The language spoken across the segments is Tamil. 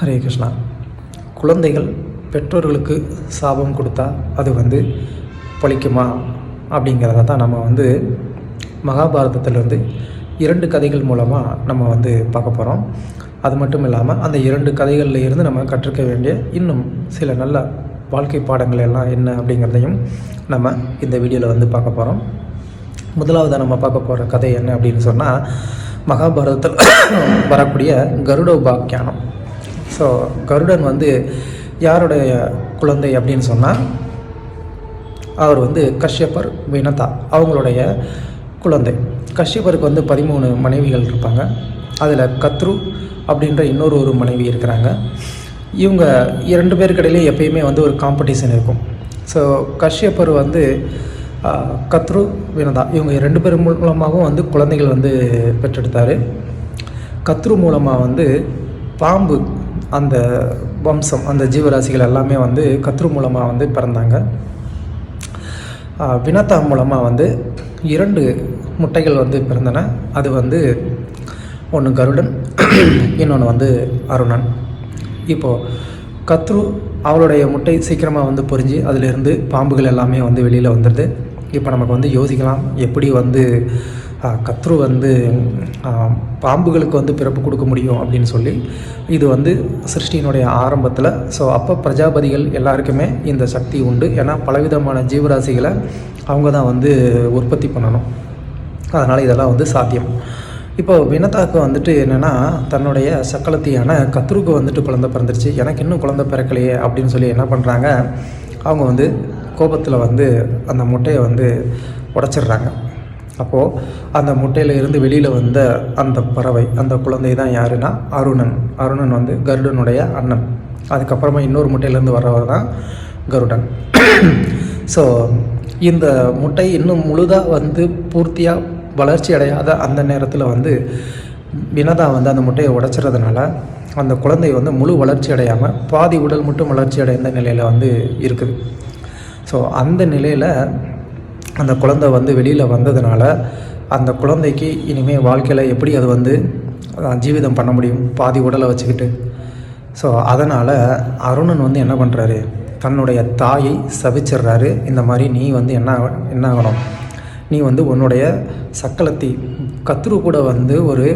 ஹரே கிருஷ்ணா. குழந்தைகள் பெற்றோர்களுக்கு சாபம் கொடுத்தா அது வந்து பழிக்குமா? அப்படிங்கிறத தான் நம்ம வந்து மகாபாரதத்திலிருந்து இரண்டு கதைகள் மூலமாக நம்ம வந்து பார்க்க போகிறோம் அது மட்டும் இல்லாமல் அந்த இரண்டு கதைகளில் இருந்து நம்ம கற்றுக்க வேண்டிய இன்னும் சில நல்ல வாழ்க்கை பாடங்கள் எல்லாம் என்ன அப்படிங்கிறதையும் நம்ம இந்த வீடியோவில் வந்து பார்க்க போகிறோம் முதலாவது நம்ம பார்க்க போகிற கதை என்ன அப்படின்னு சொன்னால் மகாபாரதத்தில் வரக்கூடிய கருட உபாக்கியானம். ஸோ கருடன் வந்து யாருடைய குழந்தை அப்படின்னு சொன்னால் அவர் வந்து கஷ்யப்பர் வினதா அவங்களுடைய குழந்தை. கஷ்யப்பருக்கு வந்து பதிமூணு மனைவிகள் இருப்பாங்க. அதில் கத்ரு அப்படின்ற இன்னொரு ஒரு மனைவி இருக்கிறாங்க. இவங்க இரண்டு பேருக்கிடையிலே எப்பயுமே வந்து ஒரு காம்படிஷன் இருக்கும். ஸோ கஷ்யப்பர் வந்து கத்ரு வினதா இவங்க ரெண்டு பேர் மூலமாகவும் வந்து குழந்தைகள் வந்து பெற்றெடுத்தார். கத்ரு மூலமாக வந்து பாம்பு அந்த வம்சம் அந்த ஜீவராசிகள் எல்லாமே வந்து கத்ரு மூலமாக வந்து பிறந்தாங்க. ஆஹ் வினதா மூலமாக வந்து இரண்டு முட்டைகள் வந்து பிறந்தன. அது வந்து ஒன்று கருடன் இன்னொன்று வந்து அருணன். இப்போது கத்ரு அவளுடைய முட்டை சீக்கிரமாக வந்து பொரிஞ்சு அதிலிருந்து பாம்புகள் எல்லாமே வந்து வெளியில் வந்துடுது இப்போ நமக்கு வந்து யோசிக்கலாம் எப்படி வந்து கத்ரு வந்து பாம்புகளுக்கு வந்து பிறப்பு கொடுக்க முடியும் அப்படின்னு சொல்லி இது வந்து சிருஷ்டியினுடைய ஆரம்பத்தில். ஸோ அப்போ பிரஜாபதிகள் எல்லாருக்குமே இந்த சக்தி உண்டு. ஏன்னா பலவிதமான ஜீவராசிகளை அவங்க தான் வந்து உற்பத்தி பண்ணணும். அதனால் இதெல்லாம் வந்து சாத்தியம். இப்போ வினதாக்கு வந்துட்டு என்னென்னா தன்னுடைய சக்கலத்தியான கத்ருக்கு வந்துட்டு குழந்தை பிறந்துருச்சு. எனக்கு இன்னும் குழந்தை பிறக்கலையே அப்படின்னு சொல்லி என்ன பண்ணுறாங்க அவங்க வந்து கோபத்தில் வந்து அந்த முட்டையை வந்து உடச்சிடுறாங்க. அப்போது அந்த முட்டையில் இருந்து வெளியில் வந்த அந்த பறவை அந்த குழந்தை தான் யாருன்னா? அருணன். அருணன் வந்து கருடனுடைய அண்ணன். அதுக்கப்புறமா இன்னொரு முட்டையிலேருந்து வர்றவர் தான் கருடன். ஸோ இந்த முட்டை இன்னும் முழுதாக வந்து பூர்த்தியாக வளர்ச்சி அடையாத அந்த நேரத்தில் வந்து வினதா வந்து அந்த முட்டையை உடைச்சிறதுனால அந்த குழந்தை வந்து முழு வளர்ச்சி அடையாமல் பாதி உடல் மட்டும் வளர்ச்சி அடைந்த நிலையில் வந்து இருக்குது. ஸோ அந்த நிலையில் அந்த குழந்தை வந்து வெளியில் வந்ததுனால அந்த குழந்தைக்கு இனிமேல் வாழ்க்கையில் எப்படி அது வந்து ஜீவிதம் பண்ண முடியும்? பாதி உடலை வச்சுக்கிட்டு. ஸோ அதனால் அருணன் வந்து என்ன பண்ணுறாரு தன்னுடைய தாயை சபிச்சிடுறாரு. இந்த மாதிரி நீ வந்து என்ன என்ன ஆகணும் நீ வந்து உன்னுடைய சக்கலத்தி கத்துரு கூட வந்து ஒரு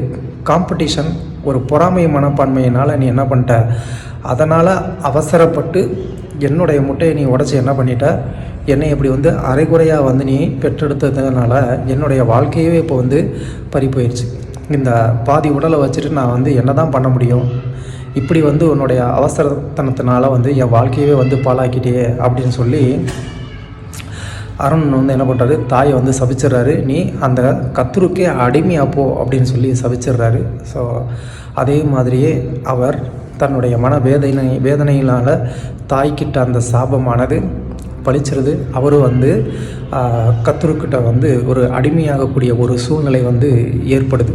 காம்படிஷன் ஒரு பொறாமை மனப்பான்மையினால் நீ என்ன பண்ணிட்ட? அதனால் அவசரப்பட்டு என்னுடைய முட்டையை நீ உடச்சி என்ன பண்ணிட்ட? என்னை இப்படி வந்து அரைகுறையாக வந்து நீ பெற்றெடுத்ததுனால என்னுடைய வாழ்க்கையே இப்போ வந்து பறி போயிடுச்சு இந்த பாதி உடலை வச்சுட்டு நான் வந்து என்ன தான் பண்ண முடியும்? இப்படி வந்து உன்னுடைய அவசரத்தனத்தினால வந்து என் வாழ்க்கையவே வந்து பாழாக்கிட்டே அப்படின்னு சொல்லி அருண் வந்து என்ன பண்ணுறாரு தாயை வந்து சபிச்சிடுறாரு. நீ அந்த கத்துருக்கே அடிமையா போ அப்படின்னு சொல்லி சபிச்சிடுறாரு. ஸோ அதே மாதிரியே அவர் தன்னுடைய மன வேதனை வேதனையினால் தாய்க்கிட்ட அந்த சாபமானது பழிச்சிருது. அவரும் வந்து கத்துருக்கிட்ட வந்து ஒரு அடிமையாகக்கூடிய ஒரு சூழ்நிலை வந்து ஏற்படுது.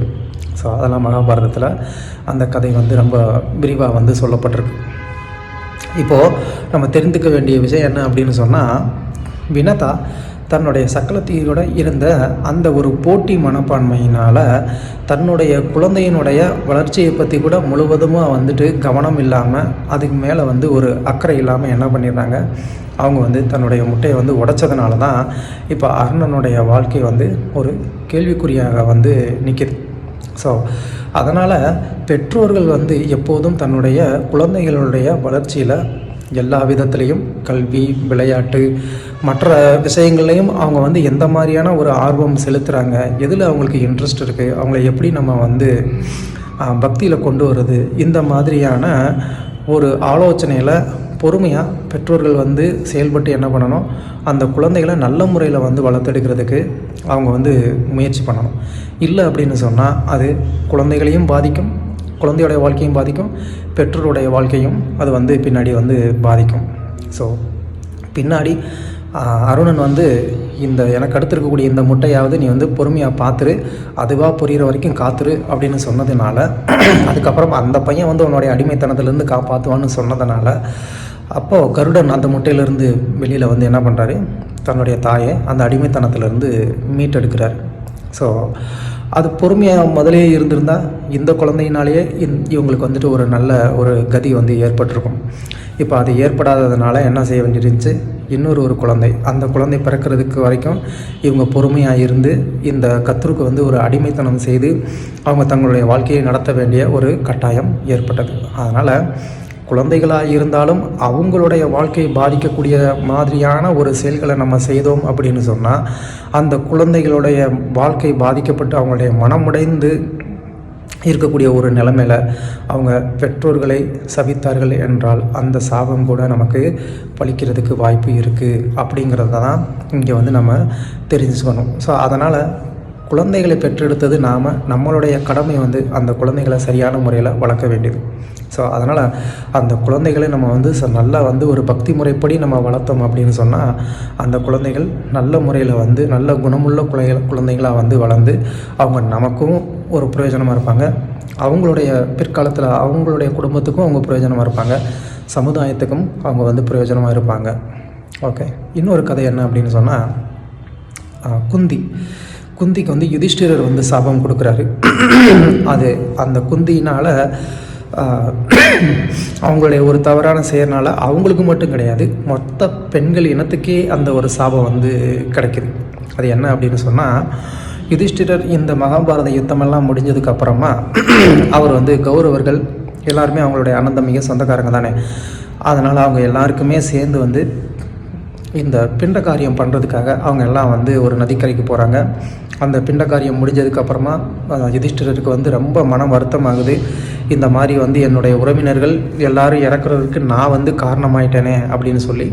ஸோ அதெல்லாம் மகாபாரதத்தில் அந்த கதை வந்து ரொம்ப விரிவாக வந்து சொல்லப்பட்டிருக்கு. இப்போது நம்ம தெரிந்துக்க வேண்டிய விஷயம் என்ன அப்படின்னு சொன்னால் வினதா தன்னுடைய சக்கலத்தியோட இருந்த அந்த ஒரு போட்டி மனப்பான்மையினால் தன்னுடைய குழந்தையினுடைய வளர்ச்சியை பற்றி கூட முழுவதுமாக வந்துட்டு கவனம் இல்லாமல் அதுக்கு மேலே வந்து ஒரு அக்கறை இல்லாமல் என்ன பண்ணிடுறாங்க? அவங்க வந்து தன்னுடைய முட்டையை வந்து உடைச்சதுனால தான் இப்போ அருணனுடைய வாழ்க்கை வந்து ஒரு கேள்விக்குறியாக வந்து நிற்கிது ஸோ அதனால் பெற்றோர்கள் வந்து எப்போதும் தன்னுடைய குழந்தைகளுடைய வளர்ச்சியில் எல்லா விதத்துலேயும் கல்வி விளையாட்டு மற்ற விஷயங்கள்லையும் அவங்க வந்து எந்த மாதிரியான ஒரு ஆர்வம் செலுத்துகிறாங்க எதில் அவங்களுக்கு இன்ட்ரெஸ்ட் இருக்குது அவங்கள எப்படி நம்ம வந்து பக்தியில் கொண்டு வர்றது இந்த மாதிரியான ஒரு ஆலோசனையில் பொறுமையாக பெற்றோர்கள் வந்து செயல்பட்டு என்ன பண்ணணும் அந்த குழந்தைகளை நல்ல முறையில் வந்து வளர்த்தெடுக்கிறதுக்கு அவங்க வந்து முயற்சி பண்ணணும். இல்லை அப்படின்னு சொன்னால் அது குழந்தைகளையும் பாதிக்கும் குழந்தையோடைய வாழ்க்கையும் பாதிக்கும் பெற்றோருடைய வாழ்க்கையும் அது வந்து பின்னாடி வந்து பாதிக்கும். ஸோ பின்னாடி அருணன் வந்து இந்த எனக்கு அடுத்து இருக்கக்கூடிய இந்த முட்டையாவது நீ வந்து பொறுமையாக பார்த்துரு அதுவாக புரிகிற வரைக்கும் காத்துரு அப்படின்னு சொன்னதுனால அதுக்கப்புறம் அந்த பையன் வந்து உன்னுடைய அடிமைத்தனத்துலேருந்து காப்பாற்றுவான்னு சொன்னதுனால அப்போது கருடன் அந்த முட்டையிலேருந்து வெளியில் வந்து என்ன பண்ணுறாரு தன்னுடைய தாயை அந்த அடிமைத்தனத்திலேருந்து மீட்டெடுக்கிறார். ஸோ அது பொறுமையாக முதலே இருந்திருந்தால் இந்த குழந்தையினாலேயே இந் இவங்களுக்கு வந்துட்டு ஒரு நல்ல ஒரு கதி வந்து ஏற்பட்டிருக்கும். இப்போ அது ஏற்படாததுனால என்ன செய்ய வேண்டியிருந்துச்சு? இன்னொரு ஒரு குழந்தை. அந்த குழந்தை பிறக்கிறதுக்கு வரைக்கும் இவங்க பொறுமையாக இருந்து இந்த கத்தருக்கு வந்து ஒரு அடிமைத்தனம் செய்து அவங்க தங்களுடைய வாழ்க்கையை நடத்த வேண்டிய ஒரு கட்டாயம் ஏற்பட்டது. அதனால் குழந்தைகளாக இருந்தாலும் அவங்களுடைய வாழ்க்கையை பாதிக்கக்கூடிய மாதிரியான ஒரு செயல்களை நம்ம செய்தோம் அப்படின்னு சொன்னால் அந்த குழந்தைகளுடைய வாழ்க்கை பாதிக்கப்பட்டு அவங்களுடைய மனமுடைந்து இருக்கக்கூடிய ஒரு நிலைமையில் அவங்க பெற்றோர்களை சபித்தார்கள் என்றால் அந்த சாபம் கூட நமக்கு பழிக்கிறதுக்கு வாய்ப்பு இருக்குது அப்படிங்கிறத தான் இங்கே வந்து நம்ம தெரிஞ்சுக்கணும். ஸோ அதனால் குழந்தைகளை பெற்றெடுத்தது நாம் நம்மளுடைய கடமை வந்து அந்த குழந்தைகளை சரியான முறையில் வளர்க்க வேண்டியது. ஸோ அதனால் அந்த குழந்தைகளை நம்ம வந்து ச நல்லா வந்து ஒரு பக்தி முறைப்படி நம்ம வளர்த்தோம் அப்படின்னு சொன்னால் அந்த குழந்தைகள் நல்ல முறையில் வந்து நல்ல குணமுள்ள குழந்தை குழந்தைகளாக வந்து வளர்ந்து அவங்க நமக்கும் ஒரு பிரயோஜனமாக இருப்பாங்க. அவங்களுடைய பிற்காலத்தில் அவங்களுடைய குடும்பத்துக்கும் அவங்க பிரயோஜனமாக இருப்பாங்க. சமுதாயத்துக்கும் அவங்க வந்து பிரயோஜனமாக இருப்பாங்க. ஓகே இன்னொரு கதை என்ன அப்படின்னு சொன்னால் குந்தி. குந்திக்கு வந்து யுதிஷ்டிரர் வந்து சாபம் கொடுக்குறாரு. அது அந்த குந்தினால் அவங்களுடைய ஒரு தவறான செயல்னால் அவங்களுக்கு மட்டும் கிடையாது மொத்த பெண்கள் இனத்துக்கே அந்த ஒரு சாபம் வந்து கிடைக்குது. அது என்ன அப்படின்னு சொன்னால் யுதிஷ்டிரர் இந்த மகாபாரத யுத்தமெல்லாம் முடிஞ்சதுக்கு அப்புறமா அவர் வந்து கௌரவர்கள் எல்லாருமே அவங்களுடைய அனந்தமிக சொந்தக்காரங்க தானே. அதனால் அவங்க எல்லாருக்குமே சேர்ந்து வந்து இந்த பிண்ட காரியம் பண்ணுறதுக்காக அவங்க எல்லாம் வந்து ஒரு நதிக்கரைக்கு போகிறாங்க அந்த பிண்டக்காரியம் முடிஞ்சதுக்கப்புறமா யுதிஷ்டிரருக்கு வந்து ரொம்ப மனம் வருத்தமாகுது. இந்த மாதிரி வந்து என்னுடைய உறவினர்கள் எல்லாரும் இறக்குறதுக்கு நான் வந்து காரணமாயிட்டேனே அப்படின்னு சொல்லி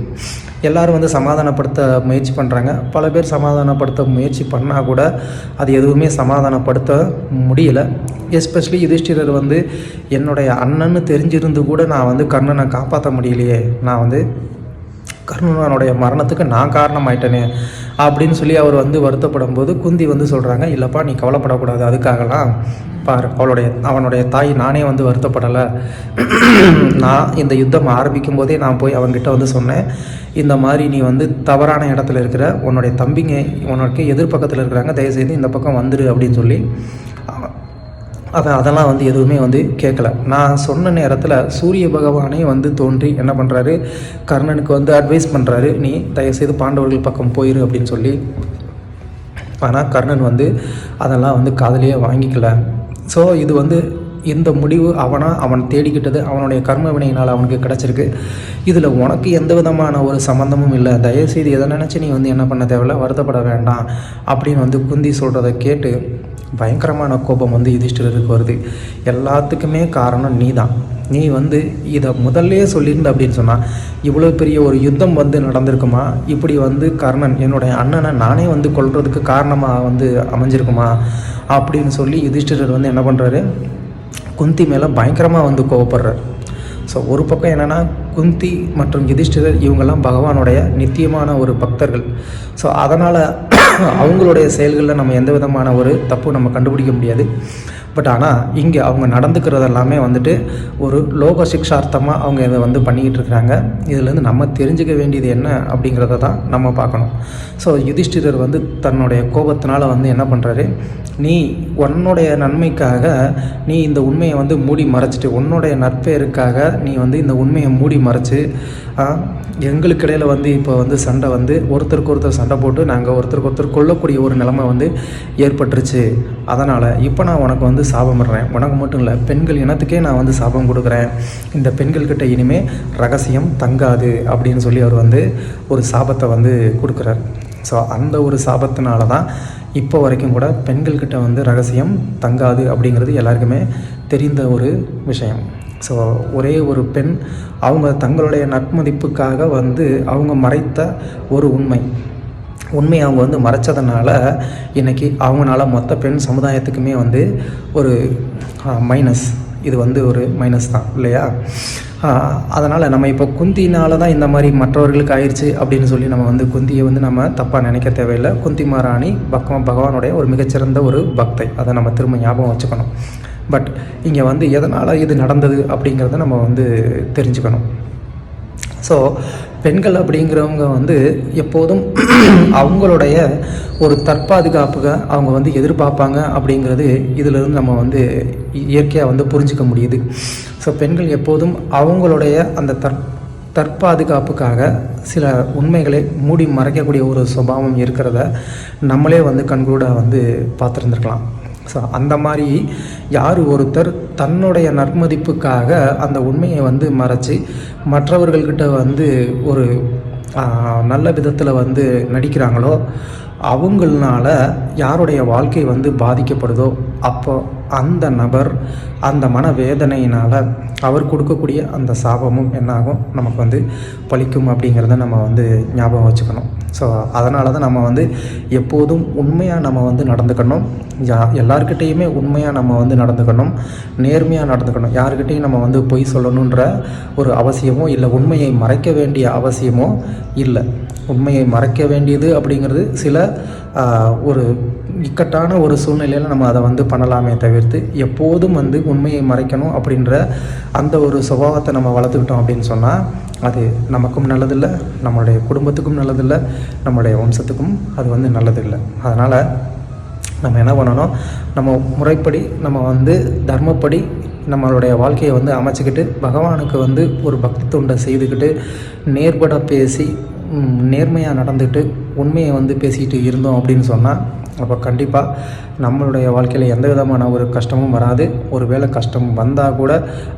எல்லோரும் வந்து சமாதானப்படுத்த முயற்சி பண்ணுறாங்க பல பேர் சமாதானப்படுத்த முயற்சி பண்ணால் கூட அது எதுவுமே சமாதானப்படுத்த முடியலை. எஸ்பெஷலி யுதிஷ்டிரர் வந்து என்னுடைய அண்ணன்னு தெரிஞ்சிருந்து கூட நான் வந்து கர்ணனை காப்பாற்ற முடியலையே. நான் வந்து கர்ணனுடைய மரணத்துக்கு நான் காரணமாயிட்டேனே அப்படின்னு சொல்லி அவர் வந்து வருத்தப்படும் போது குந்தி வந்து சொல்கிறாங்க இல்லைப்பா நீ கவலைப்படக்கூடாது அதுக்காகலாம் பார் அவளுடைய அவனுடைய தாய் நானே வந்து வருத்தப்படலை. நான் இந்த யுத்தம் ஆரம்பிக்கும் போதே நான் போய் அவன்கிட்ட வந்து சொன்னேன் இந்த மாதிரி நீ வந்து தவறான இடத்துல இருக்கிற உன்னுடைய தம்பிங்க உனக்கு எதிர்பக்கத்தில் இருக்கிறாங்க தயவுசெய்து இந்த பக்கம் வந்துடு அப்படின்னு சொல்லி அதை அதெல்லாம் வந்து எதுவுமே வந்து கேட்கல நான் சொன்ன நேரத்தில் சூரிய பகவானே வந்து தோன்றி என்ன பண்ணுறாரு கர்ணனுக்கு வந்து அட்வைஸ் பண்ணுறாரு நீ தயவுசெய்து பாண்டவர்கள் பக்கம் போயிரு அப்படின்னு சொல்லி. ஆனால் கர்ணன் வந்து அதெல்லாம் வந்து காதலியே வாங்கிக்கல. ஸோ இது வந்து இந்த முடிவு அவனாக அவன் தேடிக்கிட்டது அவனுடைய கர்ம வினையினால் அவனுக்கு கிடச்சிருக்கு. இதில் உனக்கு எந்த விதமான ஒரு சம்மந்தமும் இல்லை. தயவுசெய்து எதை நினச்சி நீ வந்து என்ன பண்ண தேவையில்ல? வருத்தப்பட வேண்டாம் அப்படின்னு வந்து குந்தி சொல்கிறத கேட்டு பயங்கரமான கோபம் வந்து யுதிஷ்டிரருக்கு வருது. எல்லாத்துக்குமே காரணம் நீ தான் நீ வந்து இதை முதல்லே சொல்லியிருந்த அப்படின்னு சொன்னால் இவ்வளோ பெரிய ஒரு யுத்தம் வந்து நடந்திருக்குமா? இப்படி வந்து கர்ணன் என்னுடைய அண்ணனை நானே வந்து கொள்றதுக்கு காரணமாக வந்து அமைஞ்சிருக்குமா? அப்படின்னு சொல்லி யுதிஷ்டிரர் வந்து என்ன பண்ணுறாரு குந்தி மேலே பயங்கரமாக வந்து கோவப்படுறார். ஸோ ஒரு பக்கம் என்னென்னா குந்தி மற்றும் யுதிஷ்டிரர் இவங்கெல்லாம் பகவானுடைய நித்தியமான ஒரு பக்தர்கள். ஸோ அதனால் அவங்களுடைய செயல்களில் நம்ம எந்த விதமான ஒரு தப்பு நம்ம கண்டுபிடிக்க முடியாது. பட் ஆனால் இங்கே அவங்க நடந்துக்கிறது எல்லாமே வந்துட்டு ஒரு லோக சிக்ஷார்த்தமாக அவங்க இதை வந்து பண்ணிக்கிட்டு இருக்கிறாங்க. இதுலேருந்து நம்ம தெரிஞ்சுக்க வேண்டியது என்ன அப்படிங்கிறத தான் நம்ம பார்க்கணும். ஸோ யுதிஷ்டிரர் வந்து தன்னுடைய கோபத்தினால் வந்து என்ன பண்ணுறாரு நீ உன்னுடைய நன்மைக்காக நீ இந்த உண்மையை வந்து மூடி மறைச்சிட்டு உன்னுடைய நற்பெயருக்காக நீ வந்து இந்த உண்மையை மூடி மறைச்சு எங்களுக்கு இடையில் வந்து இப்போ வந்து சண்டை வந்து ஒருத்தருக்கு ஒருத்தர் சண்டை போட்டு நாங்கள் ஒருத்தருக்கு ஒருத்தர் கொல்லக்கூடிய ஒரு நிலைமை வந்து ஏற்பட்டுருச்சு. அதனால் இப்போ நான் உனக்கு வந்து சாபமிடுறேன் உனக்கு மட்டும் இல்லை பெண்கள் இனத்துக்கே நான் வந்து சாபம் கொடுக்குறேன். இந்த பெண்கள்கிட்ட இனிமேல் ரகசியம் தங்காது அப்படின்னு சொல்லி அவர் வந்து ஒரு சாபத்தை வந்து கொடுக்குறார். ஸோ அந்த ஒரு சாபத்தினால தான் இப்போ வரைக்கும் கூட பெண்கள்கிட்ட வந்து ரகசியம் தங்காது அப்படிங்கிறது எல்லாருக்குமே தெரிந்த ஒரு விஷயம். ஸோ ஒரே ஒரு பெண் அவங்க தங்களுடைய நட்மதிப்புக்காக வந்து அவங்க மறைத்த ஒரு உண்மை. உண்மையை அவங்க வந்து மறைச்சதுனால இன்றைக்கி அவங்களால மொத்த பெண் சமுதாயத்துக்குமே வந்து ஒரு மைனஸ் இது வந்து ஒரு மைனஸ் தான் இல்லையா? அதனால் நம்ம இப்போ குந்தினால தான் இந்த மாதிரி மற்றவர்களுக்கு ஆயிடுச்சு அப்படின்னு சொல்லி நம்ம வந்து குந்தியை வந்து நம்ம தப்பாக நினைக்க தேவையில்லை. குந்தி மாராணி பகவான் பகவானுடைய ஒரு மிகச்சிறந்த ஒரு பக்தை. அதை நம்ம திரும்ப ஞாபகம் வச்சுக்கணும். பட் இங்கே வந்து எதனால் இது நடந்தது அப்படிங்கிறத நம்ம வந்து தெரிஞ்சுக்கணும். ஸோ பெண்கள் அப்படிங்கிறவங்க வந்து எப்போதும் அவங்களுடைய ஒரு தற்பாதுகாப்புக அவங்க வந்து எதிர்பார்ப்பாங்க அப்படிங்கிறது இதிலிருந்து நம்ம வந்து இயற்கையாக வந்து புரிஞ்சிக்க முடியுது. ஸோ பெண்கள் எப்போதும் அவங்களுடைய அந்த தற் தற்பாதுகாப்புக்காக சில உண்மைகளை மூடி மறைக்கக்கூடிய ஒரு சுபாவம் இருக்கிறத நம்மளே வந்து கண்கூடாக வந்து பார்த்துருந்துருக்கலாம். ஸோ அந்த மாதிரி யார் ஒருத்தர் தன்னுடைய நற்மதிப்புக்காக அந்த உண்மையை வந்து மறைச்சி மற்றவர்கள்கிட்ட வந்து ஒரு நல்ல விதத்தில் வந்து நடிக்கிறாங்களோ அவங்களால யாருடைய வாழ்க்கை வந்து பாதிக்கப்படுதோ அப்போ அந்த நபர் அந்த மனவேதனையினால் அவர் கொடுக்கக்கூடிய அந்த சாபமும் என்னாகும்? நமக்கு வந்து பலிக்கும் அப்படிங்கிறத நம்ம வந்து ஞாபகம் வச்சுக்கணும். ஸோ அதனால தான் நம்ம வந்து எப்போதும் உண்மையாக நம்ம வந்து நடந்துக்கணும். யா எல்லாருக்கிட்டேயுமே உண்மையாக நம்ம வந்து நடந்துக்கணும். நேர்மையாக நடந்துக்கணும். யாருக்கிட்டேயும் நம்ம வந்து பொய் சொல்லணுன்ற ஒரு அவசியமோ இல்லை உண்மையை மறைக்க வேண்டிய அவசியமோ இல்லை. உண்மையை மறைக்க வேண்டியது அப்படிங்கிறது சில ஒரு இக்கட்டான ஒரு சூழ்நிலையில் நம்ம அதை வந்து பண்ணலாமே தவிர்த்து எப்போதும் வந்து உண்மையை மறைக்கணும் அப்படின்ற அந்த ஒரு சுபாவத்தை நம்ம வளர்த்துக்கிட்டோம் அப்படின்னு சொன்னால் அது நமக்கும் நல்லதில்லை நம்மளுடைய குடும்பத்துக்கும் நல்லதில்லை நம்மளுடைய வம்சத்துக்கும் அது வந்து நல்லதில்லை. அதனால் நம்ம என்ன பண்ணணும்? நம்ம முறைப்படி நம்ம வந்து தர்மப்படி நம்மளுடைய வாழ்க்கையை வந்து அமைச்சிக்கிட்டு பகவானுக்கு வந்து ஒரு பக்தி தொண்டை செய்துக்கிட்டு நேர்பட பேசி நேர்மையாக நடந்துக்கிட்டு உண்மையை வந்து பேசிக்கிட்டு இருந்தோம் அப்படின்னு சொன்னால் அப்போ கண்டிப்பாக நம்மளுடைய வாழ்க்கையில் எந்த விதமான ஒரு கஷ்டமும் வராது. ஒரு வேளை கஷ்டம் வந்தால் கூட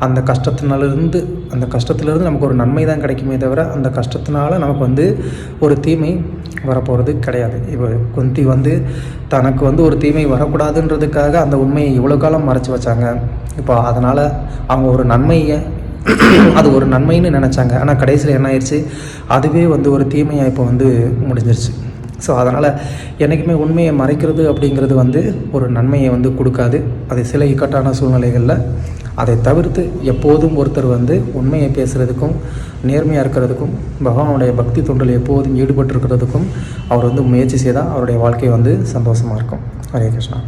அந்த கஷ்டத்தினாலிருந்து அந்த கஷ்டத்துலேருந்து நமக்கு ஒரு நன்மை தான் கிடைக்குமே தவிர அந்த கஷ்டத்தினால நமக்கு வந்து ஒரு தீமை வரப்போகிறது கிடையாது. இப்போ குந்தி வந்து தனக்கு வந்து ஒரு தீமை வரக்கூடாதுன்றதுக்காக அந்த உண்மையை இவ்வளோ காலம் மறைச்சி வச்சாங்க. இப்போ அதனால் அவங்க ஒரு நன்மையை அது ஒரு நன்மைன்னு நினச்சாங்க. ஆனால் கடைசியில் என்ன ஆயிடுச்சு அதுவே வந்து ஒரு தீமையாக இப்போ வந்து முடிஞ்சிருச்சு. ஸோ அதனால் என்றைக்குமே உண்மையை மறைக்கிறது அப்படிங்கிறது வந்து ஒரு நன்மையை வந்து கொடுக்காது. அது சில இக்கட்டான சூழ்நிலைகளில் அதை தவிர்த்து எப்போதும் ஒருத்தர் வந்து உண்மையை பேசுகிறதுக்கும் நேர்மையாக இருக்கிறதுக்கும் பகவானுடைய பக்தி தொண்டில் எப்போதும் ஈடுபட்டிருக்கிறதுக்கும் அவர் வந்து முயற்சி செய்தால் அவருடைய வாழ்க்கை வந்து சந்தோஷமாக இருக்கும். ஹரே கிருஷ்ணா.